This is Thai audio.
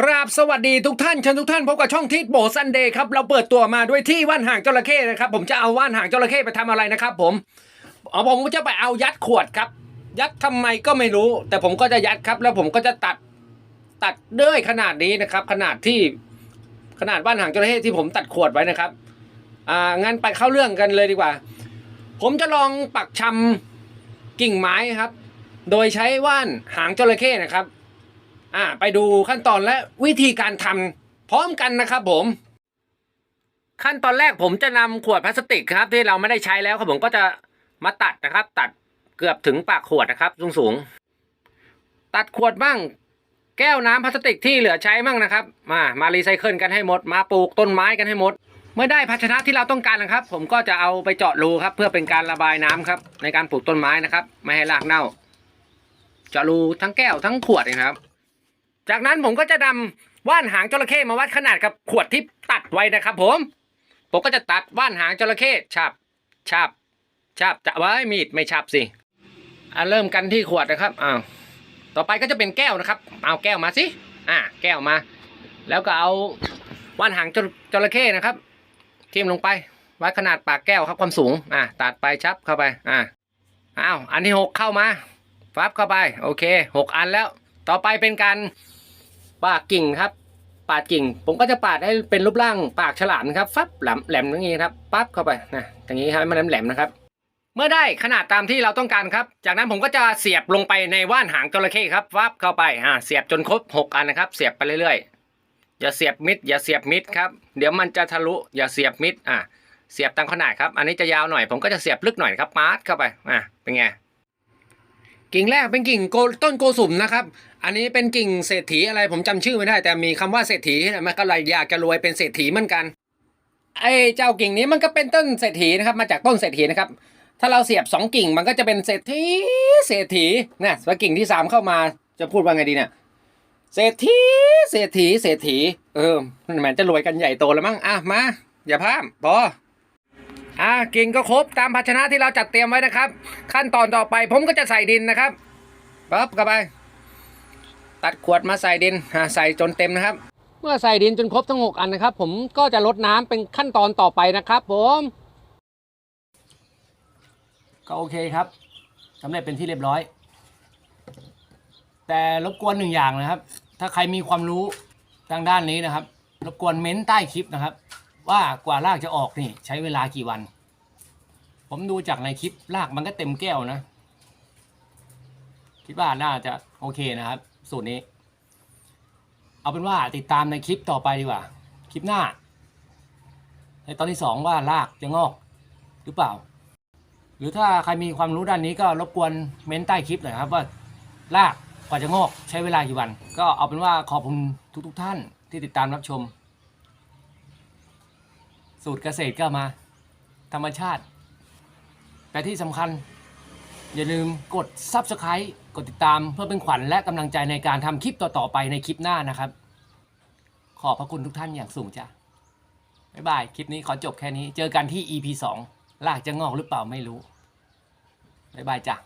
กราบสวัสดีทุกท่านเชิญทุกท่านพบกับช่องทิศโบซันเดย์ครับเราเปิดตัวมาด้วยที่ว่านหางจระเข้นะครับ ผมจะเอาว่านหางจระเข้ไปทำอะไรนะครับ ผมอ๋อผมจะไปเอายัดขวดครับ ยัดทำไมก็ไม่รู้ แต่ผมก็จะยัดครับ แล้วผมก็จะตัดตัดด้วยขนาดนี้นะครับ ขนาดที่ขนาดว่านหางจระเข้ที่ผมตัดขวดไว้นะครับอ่างั้นไปเข้าเรื่องกันเลยดีกว่า ผมจะลองปักชำกิ่งไม้ครับ โดยใช้ว่านหางจระเข้นะครับ อ่าไปดูขั้นตอนและวิธีการทำพร้อมกันนะครับผม ขั้นตอนแรกผมจะนำขวดพลาสติกครับ ที่เราไม่ได้ใช้แล้วครับผมก็จะมาตัดนะครับ ตัดเกือบถึงปากขวดนะครับสูงสูงๆตัดขวดบ้าง แก้วน้ำพลาสติกที่เหลือใช้บ้างนะครับ มามารีไซเคิลกันให้หมด มาปลูกต้นไม้กันให้หมดเมื่อได้ภาชนะที่เราต้องการนะครับ ผมก็จะเอาไปเจาะรูครับ เพื่อเป็นการระบายน้ำครับ ในการปลูกต้นไม้นะครับ ไม่ให้รากเน่า เจาะรูทั้งแก้วทั้งขวดนะครับ จากนั้นผมก็จะนำว่านหางจระเข้มาวัดขนาดกับขวดที่ตัดไว้นะครับ ผม ผมก็จะตัดว่านหางจระเข้ฉับฉับฉับจะไว้มีดไม่ฉับสิอะเริ่มกันที่ขวดนะครับอ้าวต่อไปก็จะเป็นแก้วนะครับ เอาแก้วมาสิอ่าแก้วมา แล้วก็เอาว่านหางจระจระเข้นะครับทิ่มลงไปวัดขนาดปากแก้วครับความสูง อ่าตัดไปชับเข้าไป อ่าอ้าวอันที่หกเข้ามาฟับเข้าไป โอเคหกอันแล้ว ต่อไปเป็นการ ปาดกิ่งครับ ปาดกิ่ง ผมก็จะปาดให้เป็นรูปร่างปากฉลามนะครับฟับแหลมแหลมอย่างนี้ครับปั๊บเข้าไปนะอย่างนี้ครับให้มันแหลมๆนะครับ เมื่อได้ขนาดตามที่เราต้องการครับ จากนั้นผมก็จะเสียบลงไปในว่านหางจระเข้ครับฟับเข้าไปอ่าเสียบจนครบหกอันนะครับ เสียบไปเรื่อยๆ อย่าเสียบมิด อย่าเสียบมิดครับเดี๋ยวมันจะทะลุอย่าเสียบมิดอ่าเสียบตามขนาดครับ อันนี้จะยาวหน่อย ผมก็จะเสียบลึกหน่อยครับปาดเข้าไปอ่าเป็นไง กิ่งแรกเป็นกิ่งโกต้นโกสุมนะครับ อันนี้เป็นกิ่งเศรษฐีอะไรผมจำชื่อไม่ได้ แต่มีคำว่าเศรษฐีมันก็เลยอยากจะรวยเป็นเศรษฐีเหมือนกัน ไอ้เจ้ากิ่งนี้มันก็เป็นต้นเศรษฐีนะครับ มาจากต้นเศรษฐีนะครับ ถ้าเราเสียบสองกิ่งมันก็จะเป็นเศรษฐีเศรษฐีนะแล้วกิ่งที่สามเข้ามาจะพูดว่าไงดีเนี่ยเศรษฐีเศรษฐีเศรษฐี เออมันเหมือนจะรวยกันใหญ่โตแล้วมั้งอะมาอย่าพลาดพอ อะกิ่งก็ครบตามภาชนะที่เราจัดเตรียมไว้นะครับ ขั้นตอนต่อไปผมก็จะใส่ดินนะครับปั๊บเข้าไป ตัดขวดมาใส่ดินอะใส่จนเต็มนะครับ เมื่อใส่ดินจนครบทั้งหกอันนะครับ ผมก็จะลดน้ำเป็นขั้นตอนต่อไปนะครับ ผมก็โอเคครับสำเร็จเป็นที่เรียบร้อย แต่รบกวนหนึ่งอย่างนะครับ ถ้าใครมีความรู้ทางด้านนี้นะครับ รบกวนเม้นใต้คลิปนะครับ ว่ากว่ารากจะออกนี่ ใช้เวลากี่วัน ผมดูจากในคลิปรากมันก็เต็มแก้วนะ คิดว่าน่าจะโอเคนะครับ สูตรนี้ เอาเป็นว่าติดตามในคลิปต่อไปดีกว่า คลิปหน้า ในตอนที่สองว่ารากจะงอกหรือเปล่า หรือถ้าใครมีความรู้ด้านนี้ก็รบกวนเม้นใต้คลิปหน่อยครับว่ารากกว่าจะงอกใช้เวลากี่วัน ก็เอาเป็นว่าขอบคุณทุกทท่านที่ติดตามรับชม สูตรเกษตรก็มา ธรรมชาติ แต่ที่สำคัญ อย่าลืมกด Subscribe กดติดตามเพื่อเป็นขวัญและกำลังใจในการทำคลิปต่อ ๆ ไปในคลิปหน้านะครับ ขอบพระคุณทุกท่านอย่างสูงจ้ะบ๊ายบาย คลิปนี้ขอจบแค่นี้ เจอกันที่ EP 2ลากจะงอกหรือเปล่าไม่รู้บ๊ายบายจ้ะ